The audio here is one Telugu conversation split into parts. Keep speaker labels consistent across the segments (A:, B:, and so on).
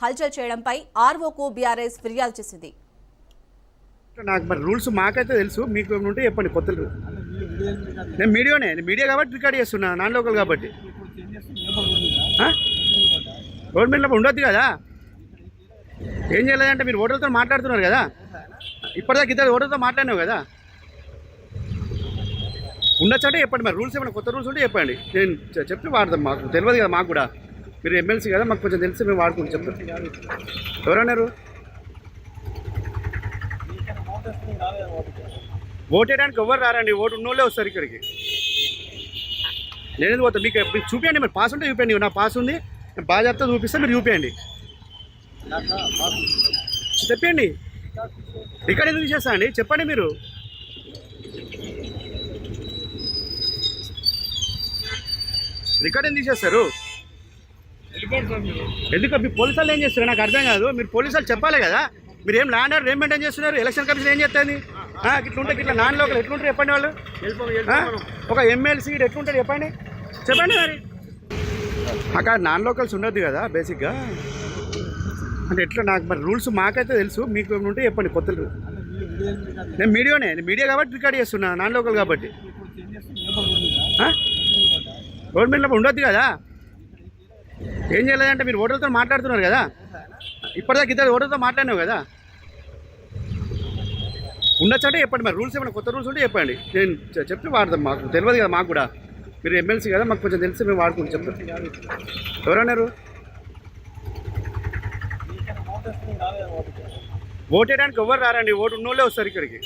A: హల్చల్ చేయడంపై ఆర్ఓకు బీఆర్ఎస్ ఫిర్యాదు చేసింది.
B: నాకు మరి రూల్స్ మాకైతే తెలుసు మీకు ఉంటే చెప్పండి కొత్త నేను మీడియానే మీడియా కాబట్టి రికార్డ్ చేస్తున్నా నాన్ లోకల్ కాబట్టి. గవర్నమెంట్లో ఉండొద్దు కదా? ఏం చేయలేదంటే మీరు ఓటర్లతో మాట్లాడుతున్నారు కదా? ఇప్పటిదాకా ఇద్దరు ఓటర్తో మాట్లాడినావు కదా? ఉండొచ్చంటే చెప్పండి మరి రూల్స్ ఏమైనా కొత్త రూల్స్ ఉంటే చెప్పండి. నేను చెప్తే వాడదాం మాకు తెలియదు కదా మాకు కూడా. మీరు ఎమ్మెల్సీ కదా మాకు కొంచెం తెలిసి మేము వాడుకుంటూ చెప్తాం. ఎవరన్నారు? ఓటేయడానికి ఎవరు రారండి ఓటు ఉన్నోళ్ళే వస్తారు ఇక్కడికి. నేను పోతా? మీకు మీకు చూపించండి మరి పాస్ ఉంటే చూపించండి నా పాస్ ఉంది నేను బాధ్యత చూపిస్తే మీరు చూపించండి చెప్పండి. ఇక్కడ ఎందుకు చేస్తా అండి? చెప్పండి మీరు. రికార్డ్ ఎందుకు ఎందుకు మీ పోలీసు వాళ్ళు ఏం చేస్తారు నాకు అర్థం కాదు మీరు పోలీసు వాళ్ళు చెప్పాలి కదా మీరు ఏం ల్యాండ్ ఆర్డర్ ఏం మెయింటైన్ చేస్తున్నారు ఎలక్షన్ కమిషన్ ఏం చేస్తుంది ఇట్లుంటే ఇట్లా నాన్ లోకల్ ఎట్లుంటారు చెప్పండి వాళ్ళు? ఒక ఎమ్మెల్సీ ఎట్లుంటారు చెప్పండి చెప్పండి మరి అక్కడ నాన్ లోకల్స్ ఉండొద్దు కదా బేసిక్గా అంటే ఎట్లా నాకు మరి రూల్స్ మాకైతే తెలుసు మీకు ఉంటే చెప్పండి కొత్త నేను మీడియానే నేను మీడియా కాబట్టి రికార్డ్ చేస్తున్నా నాన్ లోకల్ కాబట్టి? గవర్నమెంట్లో ఉండొద్దు కదా ఏం చేయలేదంటే మీరు ఓటర్లతో మాట్లాడుతున్నారు కదా? ఇప్పటిదాకా ఇద్దరు ఓటర్తో మాట్లాడినావు కదా? ఉండొచ్చంటే చెప్పండి మరి రూల్స్ ఏమైనా కొత్త రూల్స్ ఉంటే చెప్పండి. నేను చెప్తే చెప్పి వాడదాం మాకు తెలియదు కదా మాకు కూడా. మీరు ఎమ్మెల్సీ కదా మాకు కొంచెం తెలిసి మేము వాడుకుంటూ చెప్తాం ఎవరన్నారు? ఓటేయడానికి ఎవరు రారండి ఓటు ఉన్నోళ్ళే వస్తారు ఇక్కడికి.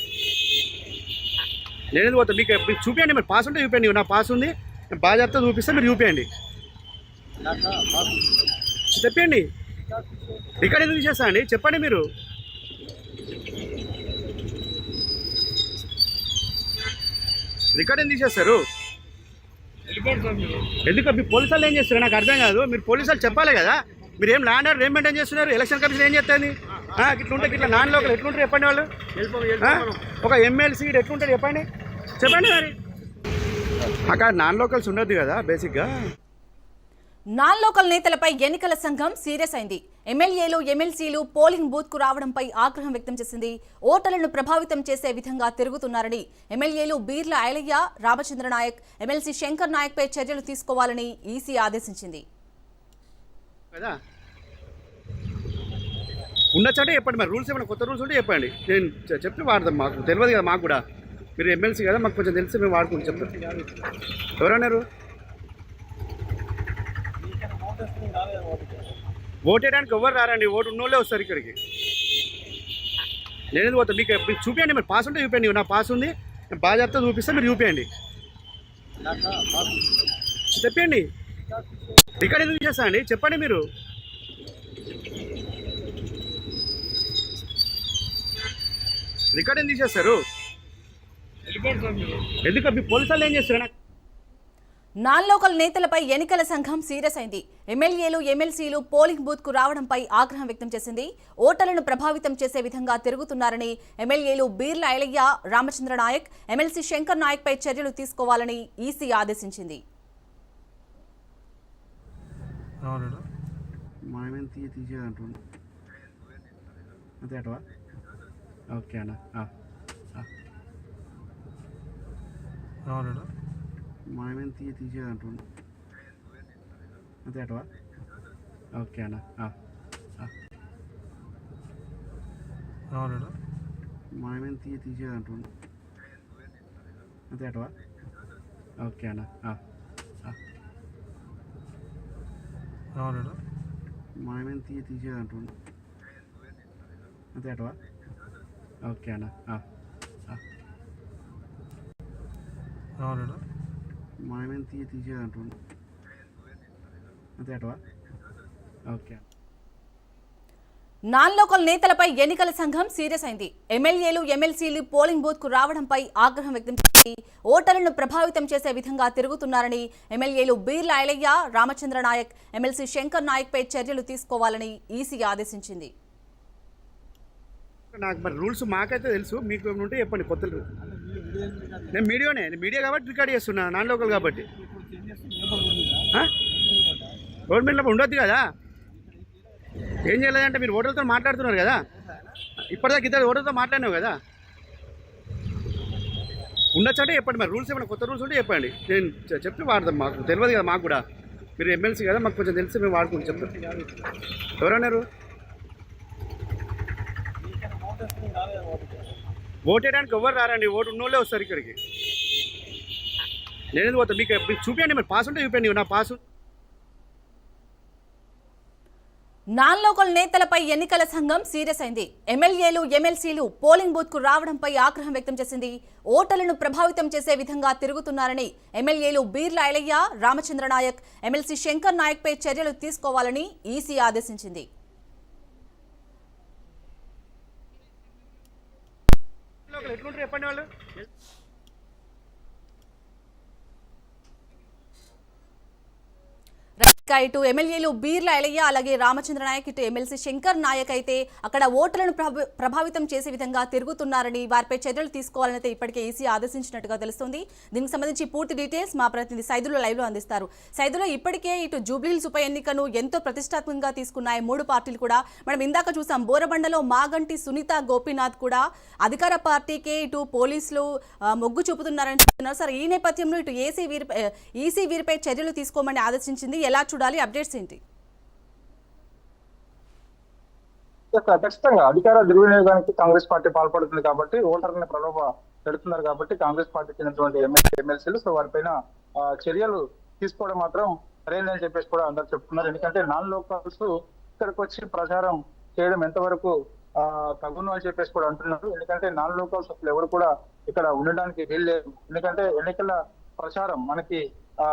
B: నేనేది పోతా? మీకు చూపించండి మరి పాస్ ఉంటే చూపించండి నా పాస్ ఉంది నేను బాధ్యత చూపిస్తే మీరు చూపించండి చెప్పండి. ఇక్కడ ఎందుకు చేస్తా అండి? చెప్పండి మీరు. రికార్డ్ ఎందుకు చేస్తారు ఎందుకు? మీ పోలీసు వాళ్ళు ఏం చేస్తారు నాకు అర్థం కాదు. మీరు పోలీసు వాళ్ళు చెప్పాలి కదా. మీరు ఏం ల్యాండ్ ఆర్డర్ ఏం మెయింటైన్ చేస్తున్నారు? ఎలక్షన్ కమిషన్ ఏం చేస్తుంది? ఇట్లుంటే ఇట్లా నాన్ లోకల్ ఎట్లుంటారు చెప్పండి వాళ్ళు? ఒక ఎమ్మెల్సీ ఎట్లుంటారు చెప్పండి. చెప్పండి మరి. అక్కడ నాన్ లోకల్స్ ఉండద్దు కదా బేసిక్గా
A: నాన్ లోకల్ నేతలపై ఎన్నికల సంఘం సీరియస్ అయింది. ఎమ్మెల్యేలు ఎమ్మెల్సీలు పోలింగ్ బూత్కు రావడంపై ఆగ్రహం వ్యక్తం చేసింది. ఓటర్లను ప్రభావితం చేసే విధంగా తిరుగుతున్నారని ఎమ్మెల్యేలు బీర్ల ఐలయ్య రామచంద్ర నాయక్ ఎమ్మెల్సీ శంకర్ నాయక్ పై చర్యలు తీసుకోవాలని ఈసీ ఆదేశించింది.
B: ఉన్న ఉండొచ్చంటే చెప్పండి మరి. రూల్స్ ఏమైనా కొత్త రూల్స్ ఉంటే చెప్పండి. నేను చెప్తే వాడదాం మాకు. తెలియదు కదా మాకు కూడా. మీరు ఎమ్మెల్సీ కదా మాకు కొంచెం తెలిసి మేము వాడుకుంటూ చెప్తాం. ఎవరన్నారు? ఓటేయడానికి ఎవరు రారండి? ఓటు ఉన్నోళ్ళే వస్తారు ఇక్కడికి. నేను పోతా? మీకు మీకు చూపించండి మరి. పాస్ ఉంటే చూపించండి నా పాస్ ఉంది. నేను బాధ్యత చూపిస్తే మీరు చూపించండి చెప్పండి. ఇక్కడ ఎందుకు చేస్తా అండి? చెప్పండి మీరు. రికార్డ్ ఎందుకు చేస్తారు ఎందుకు మీ పోలీసు వాళ్ళు ఏం చేస్తారు? నాకు
A: నాన్ లోకల్ నేతలపై ఎన్నికల సంఘం సీరియస్ అయింది. ఎమ్మెల్యేలు ఎమ్మెల్సీలు పోలింగ్ బూత్కు రావడంపై ఆగ్రహం వ్యక్తం చేసింది. ఓటర్లను ప్రభావితం చేసే విధంగా తిరుగుతున్నారని ఎమ్మెల్యేలు బీర్ల ఐలయ్య రామచంద్ర నాయక్ ఎమ్మెల్సీ శంకర్ నాయక్ పై చర్యలు తీసుకోవాలని ఈసీ ఆదేశించింది.
B: ఓకే అన్న. ఆ, ఆ.
C: అవునా
B: మనమేం తీయ తీసేదంటుండు అంతే అటవా ఓకే అన్న ఆ, ఆ.
C: అవునా
B: మనమేం తీయ తీసేదంటుండు అంతే అటవా ఓకే అన్న ఆ, ఆ.
C: అవునా
B: మనమేం తీయ తీసేదంటుండు అంతే అటవా ఓకే అన్న ఆ, ఆ.
C: అవునా
B: తీయ తీసేదంటుండు అంతే అటవా? ఓకే.
A: నాన్ లోకల్ నేతలపై ఎన్నికల సంఘం సీరియస్ అయింది. ఎమ్మెల్యేలు ఎమ్మెల్సీలు పోలింగ్ బూత్కు రావడంపై ఆగ్రహం వ్యక్తం చేసింది ఓటర్లను ప్రభావితం చేసే విధంగా తిరుగుతున్నారని ఎమ్మెల్యేలు బీర్ల ఐలయ్య రామచంద్ర నాయక్ ఎమ్మెల్సీ శంకర్ నాయక్ పై చర్యలు తీసుకోవాలని ఈసీ ఆదేశించింది.
B: నాకు మరి రూల్స్ మాకైతే తెలుసు. మీకు ఉంటే చెప్పండి కొత్త నేను మీడియానే నేను మీడియా కాబట్టి రికార్డ్ చేస్తున్నా నాన్ లోకల్ కాబట్టి. గవర్నమెంట్లో ఉండొద్దు కదా? ఏం చేయలేదంటే మీరు ఓటర్లతో మాట్లాడుతున్నారు కదా? ఇప్పటిదాకా ఇద్దరు ఓటర్తో మాట్లాడినావు కదా? ఉండొచ్చంటే చెప్పండి మరి రూల్స్ ఏమైనా కొత్త రూల్స్ ఉంటే చెప్పండి. నేను చెప్తే వాడదాం మాకు తెలియదు కదా మాకు కూడా. మీరు ఎమ్మెల్సీ కదా మాకు కొంచెం తెలిసి మేము వాడుకుంటాం చెప్తాం. ఎవరన్నారు? ఓటేయడానికి ఎవరు రారండి? ఓటు ఉన్నోళ్ళే వస్తారు ఇక్కడికి. నేను ఎందుకు పోతా? మీకు చూపించండి మరి. పాస్ ఉంటే చూపించండి నా పాసు.
A: నాన్ లోకల్ నేతలపై ఎన్నికల సంఘం సీరియస్ అయింది. ఎమ్మెల్యేలు ఎమ్మెల్సీలు పోలింగ్ బూత్కు రావడంపై ఆగ్రహం వ్యక్తం చేసింది. ఓటర్లను ప్రభావితం చేసే విధంగా తిరుగుతున్నారని ఎమ్మెల్యేలు బీర్ల ఐలయ్య రామచంద్ర నాయక్ ఎమ్మెల్సీ శంకర్ నాయక్ పై చర్యలు తీసుకోవాలని ఈసీ ఆదేశించింది.
B: ఎట్లుంటారు చెప్పండి వాళ్ళు?
A: ఇటు ఎమ్మెల్యేలు బీర్ల ఎలయ్య అలాగే రామచంద్ర నాయక్ ఇటు ఎమ్మెల్సీ శంకర్ నాయక్ అయితే అక్కడ ఓటర్లను ప్రభ- ప్రభావితం చేసే విధంగా తిరుగుతున్నారని వారిపై చర్యలు తీసుకోవాలని అయితే ఇప్పటికే ఈసీ ఆదేశించినట్టుగా తెలుస్తుంది. దీనికి సంబంధించి పూర్తి డీటెయిల్స్ మా ప్రతినిధి సైదులో లైవ్లో అందిస్తారు. సైదులో ఇప్పటికే ఇటు జూబ్లీహిల్స్ ఉప ఎన్నికను ఎంతో ప్రతిష్టాత్మకంగా తీసుకున్నాయి మూడు పార్టీలు కూడా. మనం ఇందాక చూసాం బోరబండలో మాగంటి సునీత గోపీనాథ్ కూడా అధికార పార్టీకే ఇటు పోలీసులు మొగ్గు చూపుతున్నారని చెప్తున్నారు. సార్ ఈ నేపథ్యంలో ఇటు ఏసీ వీరిపై ఈసీ వీరిపై చర్యలు తీసుకోమని ఆదేశించింది. ఎలా చూడాలి అప్డేట్స్ ఏంటి?
D: ఖచ్చితంగా. అధికార దుర్వినియోగానికి కాంగ్రెస్ పార్టీ పాల్పడుతుంది కాబట్టి ఓటర్ని ప్రలోభ పెడుతున్నారు కాబట్టి కాంగ్రెస్ పార్టీ చెందినటువంటి ఎమ్మెల్యే ఎమ్మెల్సీలు సో వారిపైన చర్యలు తీసుకోవడం మాత్రం సరైనదని చెప్పేసి కూడా అందరు చెప్తున్నారు. ఎందుకంటే నాన్ లోకల్స్ ఇక్కడికి వచ్చి ప్రచారం చేయడం ఎంతవరకు ఆ, తగును అని చెప్పేసి కూడా అంటున్నారు. ఎందుకంటే నాన్ లోకల్స్ అసలు ఎవరు కూడా ఇక్కడ ఉండడానికి వీల్లేదు. ఎందుకంటే ఎన్నికల ప్రచారం మనకి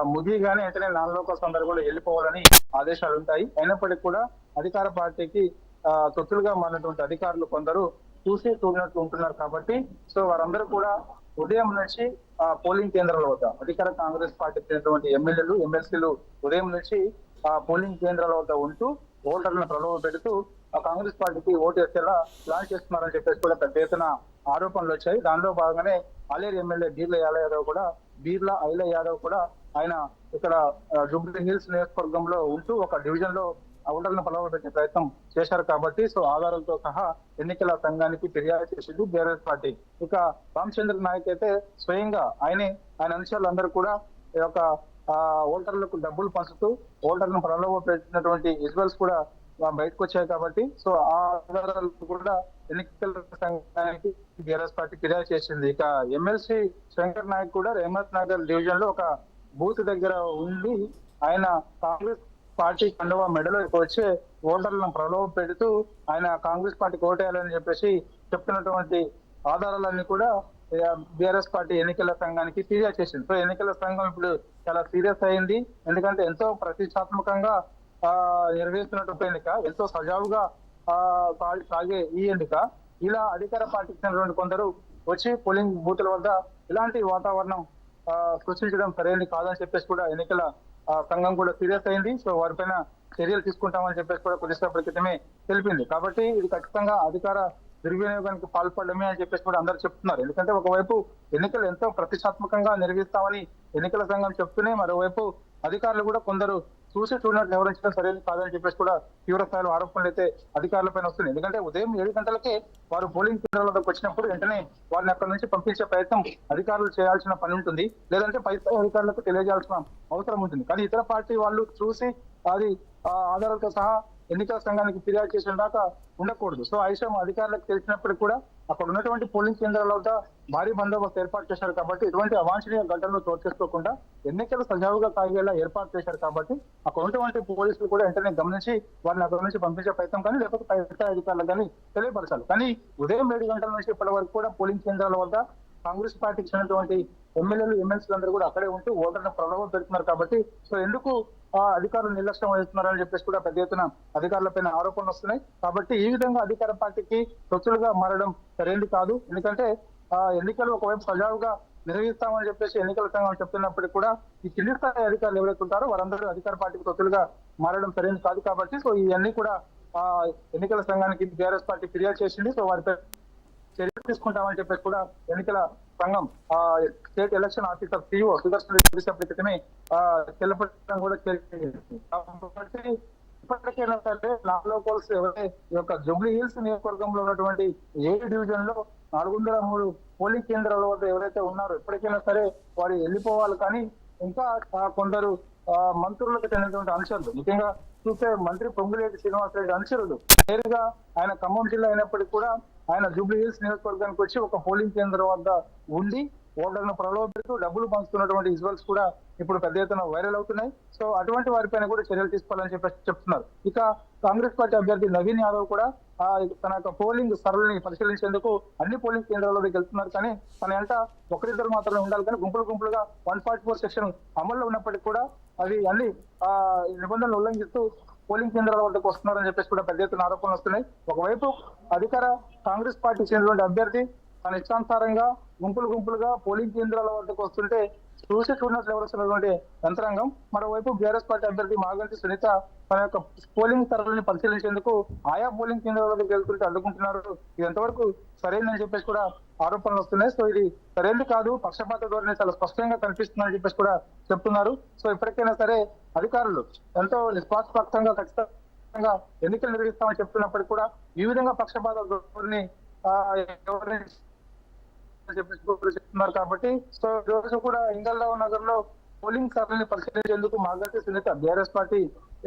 D: ముగియగానే వెంటనే నాన్ లోకల్స్ కూడా వెళ్ళిపోవాలని ఆదేశాలు ఉంటాయి. అయినప్పటికీ కూడా అధికార పార్టీకి ఆ, తొత్తులుగా మారినటువంటి అధికారులు కొందరు చూసి చూడనట్లు ఉంటున్నారు కాబట్టి సో వారందరూ కూడా ఉదయం నుంచి ఆ పోలింగ్ కేంద్రాల వద్ద అధికార కాంగ్రెస్ పార్టీకి చెందినటువంటి ఎమ్మెల్యేలు ఎమ్మెల్సీలు ఉదయం నుంచి ఆ పోలింగ్ కేంద్రాల వద్ద ఉంటూ ఓటర్లను ప్రలోభ పెడుతూ ఆ కాంగ్రెస్ పార్టీకి ఓటు వేసేలా ప్లాన్ చేస్తున్నారని చెప్పేసి కూడా పెద్ద ఎత్తున ఆరోపణలు వచ్చాయి. దానిలో భాగంగానే ఆలేరు ఎమ్మెల్యే బీర్ల యాదవ్ యాదవ్ కూడా బీర్లా ఐల యాదవ్ కూడా ఆయన ఇక్కడ జుబ్లీ జూబ్లీ హిల్స్ నియోజకవర్గంలో ఉంటూ ఒక డివిజన్లో ఓటర్లను ప్రలోభ పెట్టే ప్రయత్నం చేశారు కాబట్టి సో ఆధారాలతో సహా ఎన్నికల సంఘానికి ఫిర్యాదు చేసింది బీఆర్ఎస్ పార్టీ. ఇక రామచంద్ర నాయక్ అయితే స్వయంగా ఆయనే ఆయన అంశాలు అందరూ కూడా ఈ యొక్క ఓటర్లకు డబ్బులు పంచుతూ ఓటర్లను ప్రలోభ పెట్టినటువంటి విజువల్స్ కూడా బయటకు వచ్చాయి కాబట్టి సో ఆ ఆధారాలు కూడా ఎన్నికల సంఘానికి బీఆర్ఎస్ పార్టీ ఫిర్యాదు చేసింది. ఇక ఎమ్మెల్సీ శంకర్ నాయక్ కూడా రేమత్ నగర్ డివిజన్లో ఒక బూత్ దగ్గర ఉండి ఆయన కాంగ్రెస్ పార్టీ కండువా మెడలో వచ్చే ఓటర్లను ప్రలోభ పెడుతూ ఆయన కాంగ్రెస్ పార్టీకి ఓటేయాలని చెప్పేసి చెప్తున్నటువంటి ఆధారాలన్నీ కూడా బీఆర్ఎస్ పార్టీ ఎన్నికల సంఘానికి ఫిర్యాదు చేసింది. సో ఎన్నికల సంఘం ఇప్పుడు చాలా సీరియస్ అయింది. ఎందుకంటే ఎంతో ప్రతిష్టాత్మకంగా ఆ నిర్వహిస్తున్నటువంటి ఎన్నిక ఎంతో సజావుగా ఆ సాగే ఈ ఎన్నిక ఇలా అధికార పార్టీకి చెందినటువంటి కొందరు వచ్చి పోలింగ్ బూతుల వద్ద ఇలాంటి వాతావరణం సృష్టించడం సరైనది కాదని చెప్పేసి కూడా ఎన్నికల సంఘం కూడా సీరియస్ అయింది. సో వారిపైన చర్యలు తీసుకుంటామని చెప్పేసి కూడా కొద్దిసేపటి క్రితమే తెలిపింది. కాబట్టి ఇది ఖచ్చితంగా అధికార దుర్వినియోగానికి పాల్పడమే అని చెప్పేసి కూడా అందరూ చెప్తున్నారు. ఎందుకంటే ఒకవైపు ఎన్నికలు ఎంతో ప్రతిష్టాత్మకంగా నిర్వహిస్తామని ఎన్నికల సంఘం చెప్తూనే మరోవైపు అధికారులు కూడా కొందరు చూసి చూడనట్లు వ్యవహరించడం సరైనది కాదని చెప్పేసి కూడా తీవ్ర స్థాయిలో ఆరోపణలు అయితే అధికారులపైన వస్తుంది ఎందుకంటే ఉదయం ఏడు గంటలకే వారు పోలింగ్ కేంద్రాల వద్దకు వచ్చినప్పుడు వెంటనే వారిని అక్కడి నుంచి పంపించే ప్రయత్నం అధికారులు చేయాల్సిన పని ఉంటుంది. లేదంటే పై అధికారులకు తెలియజేయాల్సిన అవసరం ఉంటుంది. కానీ ఇతర పార్టీ వాళ్ళు చూసి అది ఆధారాలతో సహా ఎన్నికల సంఘానికి ఫిర్యాదు చేసిన దాకా ఉండకూడదు. సో ఆ విషయం అధికారులకు తెలిసినప్పుడు కూడా అక్కడ ఉన్నటువంటి పోలింగ్ కేంద్రాల వద్ద భారీ బందోబస్తు ఏర్పాటు చేశారు కాబట్టి ఇటువంటి అవాంఛనీయ ఘటనలు చోటు చేసుకోకుండా ఎన్నికలు సజావుగా సాగేలా ఏర్పాటు చేశారు కాబట్టి అక్కడ ఉన్నటువంటి పోలీసులు కూడా వెంటనే గమనించి వారిని అక్కడ నుంచి పంపించే ప్రయత్నం కానీ లేకపోతే పై అధికారులకు కానీ తెలియపరచాలి. కానీ ఉదయం ఏడు గంటల నుంచి ఇప్పటి వరకు కూడా పోలింగ్ కేంద్రాల వద్ద కాంగ్రెస్ పార్టీకి చెందినటువంటి ఎమ్మెల్యేలు ఎమ్మెల్సీలు అందరూ కూడా అక్కడే ఉంటూ ఓటర్లను ప్రభావం పెడుతున్నారు కాబట్టి సో ఎందుకు ఆ అధికారులు నిర్లక్ష్యం వహిస్తున్నారని చెప్పేసి కూడా పెద్ద ఎత్తున అధికారులపైన ఆరోపణలు వస్తున్నాయి. కాబట్టి ఈ విధంగా అధికార పార్టీకి తొత్తులుగా మారడం సరైనది కాదు. ఎందుకంటే ఆ ఎన్నికలు ఒకవైపు సజావుగా నిర్వహిస్తామని చెప్పేసి ఎన్నికల సంఘం చెప్తున్నప్పటికీ కూడా ఈ కింది స్థాయి అధికారులు ఎవరైతే ఉంటారో వారందరూ అధికార పార్టీకి తొత్తులుగా మారడం సరైనది కాదు కాబట్టి సో ఇవన్నీ కూడా ఆ ఎన్నికల సంఘానికి బీఆర్ఎస్ పార్టీ ఫిర్యాదు చేసింది. సో వారిపై చర్యలు తీసుకుంటామని చెప్పేసి కూడా ఎన్నికల సంఘం state election officer CEO Sudarshan Reddy క్రితమే ఆ తెలపడం కూడా కాబట్టి ఇప్పటికైనా సరే నాలుగు కోల్స్ ఈ యొక్క జూబ్లీ హిల్స్ నియోజకవర్గంలో ఉన్నటువంటి ఏడు డివిజన్లో నాలుగు వందల మూడు పోలింగ్ కేంద్రాల వద్ద ఎవరైతే ఉన్నారో ఇప్పటికైనా సరే వారు వెళ్ళిపోవాలి. కానీ ఇంకా కొందరు మంత్రులకు చెందినటువంటి అంశాలు ముఖ్యంగా చూస్తే మంత్రి పొంగులేటి శ్రీనివాసరెడ్డి అనుచరులు నేరుగా ఆయన ఖమ్మం జిల్లా అయినప్పటికీ కూడా ఆయన జూబ్లీ హిల్స్ నియోజకవర్గానికి వచ్చి ఒక పోలింగ్ కేంద్రం వద్ద ఉండి ఓటర్లను ప్రలోభిస్తూ డబ్బులు పంచుతున్నటువంటి విజువల్స్ కూడా ఇప్పుడు పెద్ద ఎత్తున వైరల్ అవుతున్నాయి. సో అటువంటి వారిపైన కూడా చర్యలు తీసుకోవాలని చెప్పి చెప్తున్నారు. ఇక కాంగ్రెస్ పార్టీ అభ్యర్థి నవీన్ యాదవ్ కూడా తన యొక్క పోలింగ్ సరళిని పరిశీలించేందుకు అన్ని పోలింగ్ కేంద్రాల్లోకి వెళ్తున్నారు. కానీ తన వెంట ఒకరిద్దరు మాత్రమే ఉండాలి. కానీ గుంపులు గుంపులుగా వన్ ఫార్టీ ఫోర్ సెక్షన్ అమల్లో ఉన్నప్పటికీ కూడా అవి అన్ని ఆ, నిబంధనలు ఉల్లంఘిస్తూ పోలింగ్ కేంద్రాల వద్దకు వస్తున్నారని చెప్పేసి కూడా పెద్ద ఎత్తున ఆరోపణలు వస్తున్నాయి. ఒకవైపు అధికార కాంగ్రెస్ పార్టీ చెందినటువంటి అభ్యర్థి తన ఇష్టానుసారంగా గుంపులు గుంపులుగా పోలింగ్ కేంద్రాల వద్దకు వస్తుంటే చూసి చూడనట్లు ఎవరుస్తున్నటువంటి యంత్రాంగం. మరోవైపు బీఆర్ఎస్ పార్టీ అభ్యర్థి మాగంటి సునీత తన యొక్క పోలింగ్ తరలిని పరిశీలించేందుకు ఆయా పోలింగ్ కేంద్రాల వద్దకు వెళ్తుంటే అడ్డుకుంటున్నారు. ఇది ఎంతవరకు సరైనదని చెప్పేసి కూడా ఆరోపణలు వస్తున్నాయి. సో ఇది సరైనది కాదు. పక్షపాత ధోరణి చాలా స్పష్టంగా కనిపిస్తుందని చెప్పేసి కూడా చెప్తున్నారు. సో ఇప్పటికైనా సరే అధికారులు ఎంతో నిష్పాక్షపాతంగా ఖచ్చితంగా ఎన్నికలు నిర్వహిస్తామని చెప్తున్నప్పటికీ కూడా ఈ విధంగా పక్షపాత ధోరణి చెప్తున్నారు కాబట్టి సో ఈ రోజు కూడా ఇంగల్రావు నగర్లో పోలింగ్ సరళిని పరిశీలించేందుకు Maganti Sunitha BRS party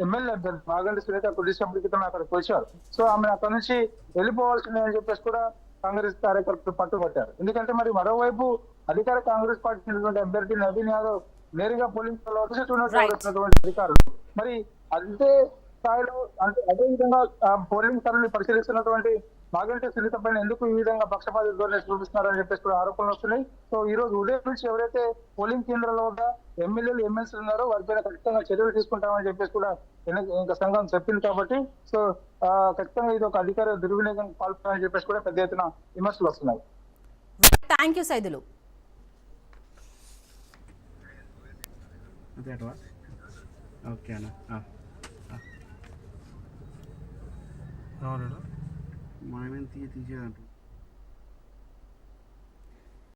D: MLA అభ్యర్థి మాగంటి సునీత కొద్దిసేపటి క్రితం అక్కడికి వచ్చారు సో ఆమె అక్కడ నుంచి వెళ్ళిపోవాల్సిందే అని చెప్పేసి కూడా కాంగ్రెస్ కార్యకర్తలు పట్టుబట్టారు. ఎందుకంటే మరి మరోవైపు అధికార కాంగ్రెస్ పార్టీ అభ్యర్థి నవీన్ యాదవ్ నేరుగా పోలింగ్ అధికారులు. మరి అంతే స్థాయిలో అంటే అదే విధంగా పోలింగ్ సరళిని పరిశీలిస్తున్నటువంటి మాగంటి సునీత పైన ఎందుకు ఈ విధంగా పక్షపాత ధోరణి చూపిస్తున్నారని చెప్పేసి కూడా ఆరోపణలు వస్తున్నాయి. సో ఈ రోజు ఉదయం నుంచి ఎవరైతే పోలింగ్ కేంద్రాల వద్ద ఎమ్మెల్యేలు ఎమ్మెల్సీలు ఉన్నారో వారిపైన ఖచ్చితంగా చర్యలు తీసుకుంటామని చెప్పేసి కూడా ఇంకా సంఘం చెప్పింది కాబట్టి సో ఖచ్చితంగా ఇది ఒక అధికార దుర్వినియోగం పాల్పడాలని చెప్పేసి కూడా పెద్ద ఎత్తున విమర్శలు వస్తున్నాయి.
A: Thank you Saidulu.
B: ఓకే అన్న. ఆ,
C: ఎవరు
B: మనమేం తీయ తీసేదంటు